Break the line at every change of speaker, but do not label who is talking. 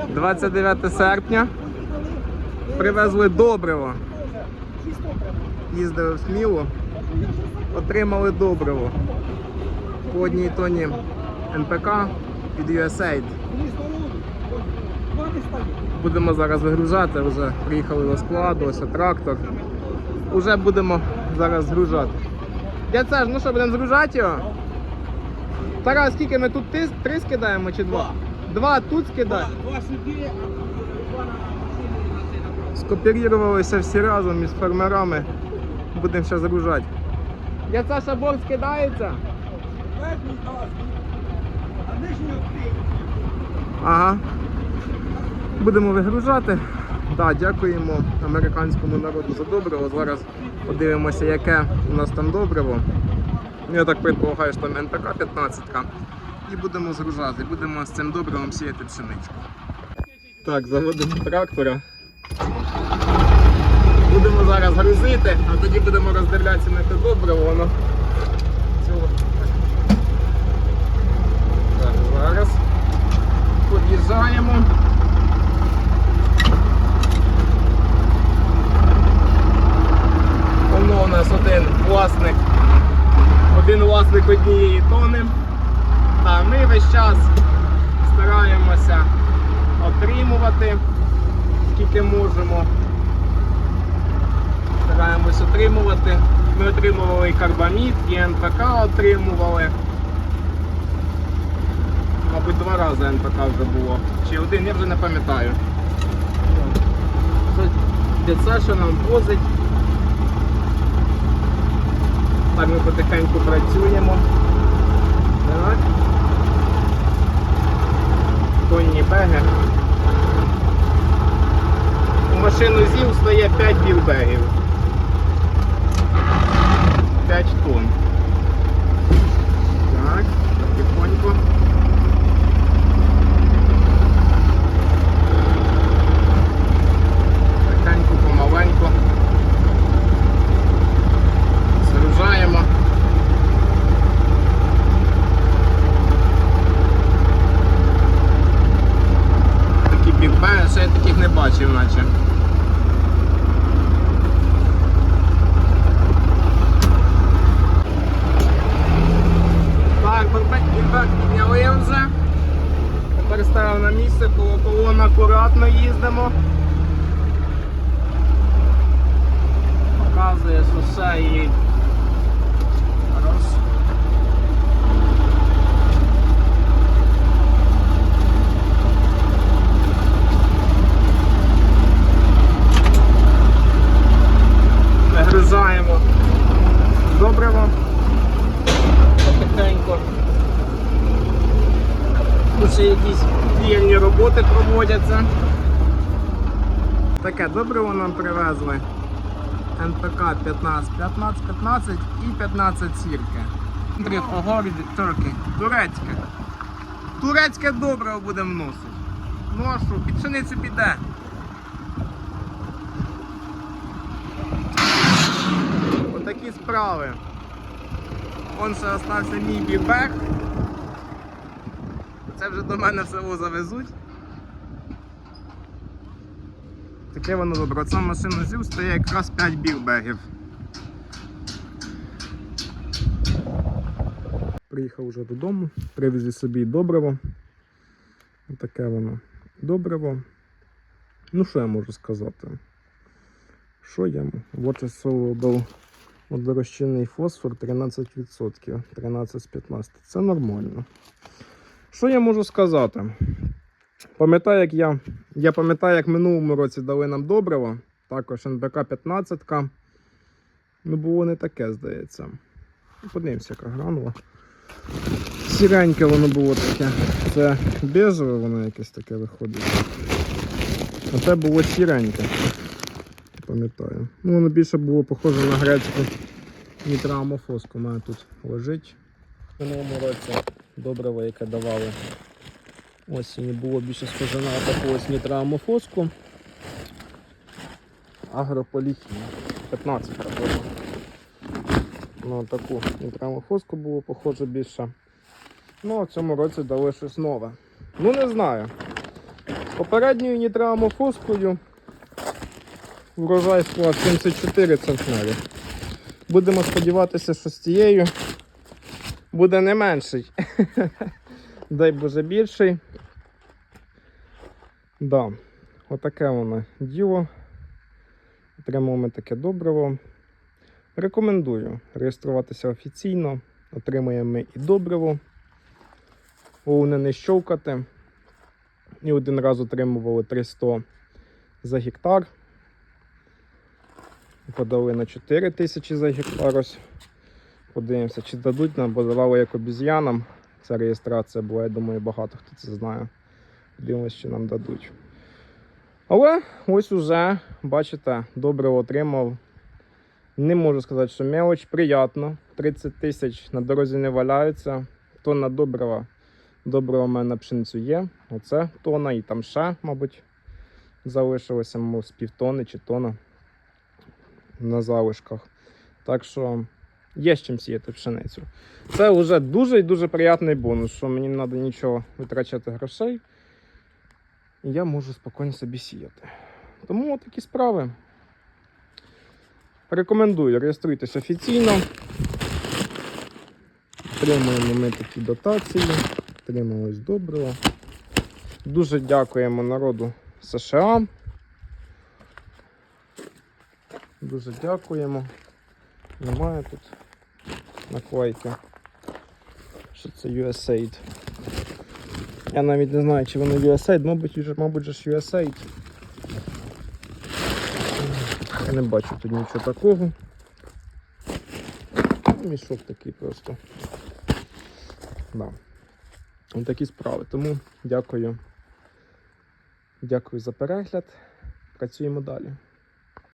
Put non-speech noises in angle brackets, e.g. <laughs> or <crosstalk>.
29 серпня. Привезли добриво. Їздили в Смілу. Отримали добриво. По одній тоні НПК від USAID. Будемо зараз вигружати, вже приїхали до складу, ось трактор. Уже будемо зараз згружати. Дядь Саш, ну що, будемо згружати його? Тарас, скільки ми тут три скидаємо чи два? Два тут скидаємо.
Два сюди, а два на машину
Скооперувалися всі разом із фермерами. Будемо ще загружати. Дядь Саша, борт скидається? Ага. Будемо вигружати. Да, дякуємо американському народу за добриво. Зараз подивимося, яке у нас там добриво. Я так предполагаю, що там НПК 15 І будемо згружати. Будемо з цим добривом сіяти пшеничку. Так, заводимо трактора. Будемо зараз грузити, а тоді будемо роздивлятися на те добриво. Воно цього. Так, зараз під'їжджаємо. Воно у нас один власник, один власник однієї тони. Та ми весь час стараємося отримувати скільки можемо. Стараємось отримувати. Ми отримували і карбамід, і НПК отримували. Мабуть, два рази НПК вже було. Чи один, я вже не пам'ятаю. Саша нам возить. Так ми потихеньку працюємо. Так. Конні. У машину ЗІЛ стає 5 білбегів. 5 тонн. Так, потихоньку. Тихенько, помаленьку. Згружаємо. Такі бігбеги, ще я таких не бачив, наче. Так, бігбег підняли вже. Тепер ставимо на місце, коло колон акуратно їздимо. Показує, що все і Хорош. Вигризаємо добриво потихеньку. Ще якісь вірні роботи проводяться. Таке добриво нам привезли. НПК 15, 15, 15 і 15 сірки. Огорід, Турки. Турецьке. Турецьке добриво будемо носити. Ну а що, під пшеницю піде. Отакі справи. Он ще остався мій бібек. Це вже до мене село завезуть. Таке воно добре. Оця машина зів стає якраз 5 білбегів. Приїхав вже додому, привезли собі добриво. Таке воно добриво. Ну, що я можу сказати? Що я? Water soluble водорозчинний фосфор 13%, 13 з 15. Це нормально. Що я можу сказати? Пам'ятаю, як я. Я пам'ятаю, як минулому році дали нам добриво. Також НБК 15. Ну, було не таке, здається. Ну, Подивимося, яка гранула. Сіреньке воно було таке. Це бежеве, воно якесь таке виходить. А це було сіреньке. Пам'ятаю. Ну, воно більше було похоже на грецьку нітроамофоску. У мене тут лежить. В минулому році добриво, яке давали осінь, було більше схоже на таку ось нітроамофоску. Агрополіхія. 15 було. Ну, таку нітроамофоску було похоже більше. Ну, а в цьому році дали щось нове. Ну, не знаю. Попередньою нітрамофоскою врожай склав 74 центнери. Будемо сподіватися, що з цією буде не менший. <laughs> Дай Боже більший. Да, отаке воно діло. Отримуємо таке добриво. Рекомендую реєструватися офіційно. Отримуємо ми і добриво. Головне не щовкати. І один раз отримували 300 за гектар. Подали на 4 тисячі за гектар. Ось. Подивимося, чи дадуть нам, бо давали як обіз'янам. Ця реєстрація була, я думаю, багато хто це знає. Подивимось, чи нам дадуть. Але ось уже, бачите, добре отримав. Не можу сказати, що мелоч, приємно. 30 тисяч на дорозі не валяються. Тонна добрива. Добрива в мене на пшеницю є. Оце тона і там ще, мабуть, залишилося, мов, з півтони чи тона на залишках. Так що є з чим сіяти пшеницю. Це вже дуже і дуже приємний бонус, що мені не треба нічого витрачати грошей. І я можу спокійно собі сіяти. Тому такі справи. Рекомендую, реєструйтесь офіційно. Отримуємо ми такі дотації, отримуємо ось добриво. Дуже дякуємо народу США. Дуже дякуємо. Немає тут наклейки, що це USAID. Я навіть не знаю, чи воно USAID, мабуть, вже, мабуть, же USAID. Я не бачу тут нічого такого. Ну, Мішок такий просто. Да. Ось такі справи. Тому дякую. Дякую за перегляд. Працюємо далі.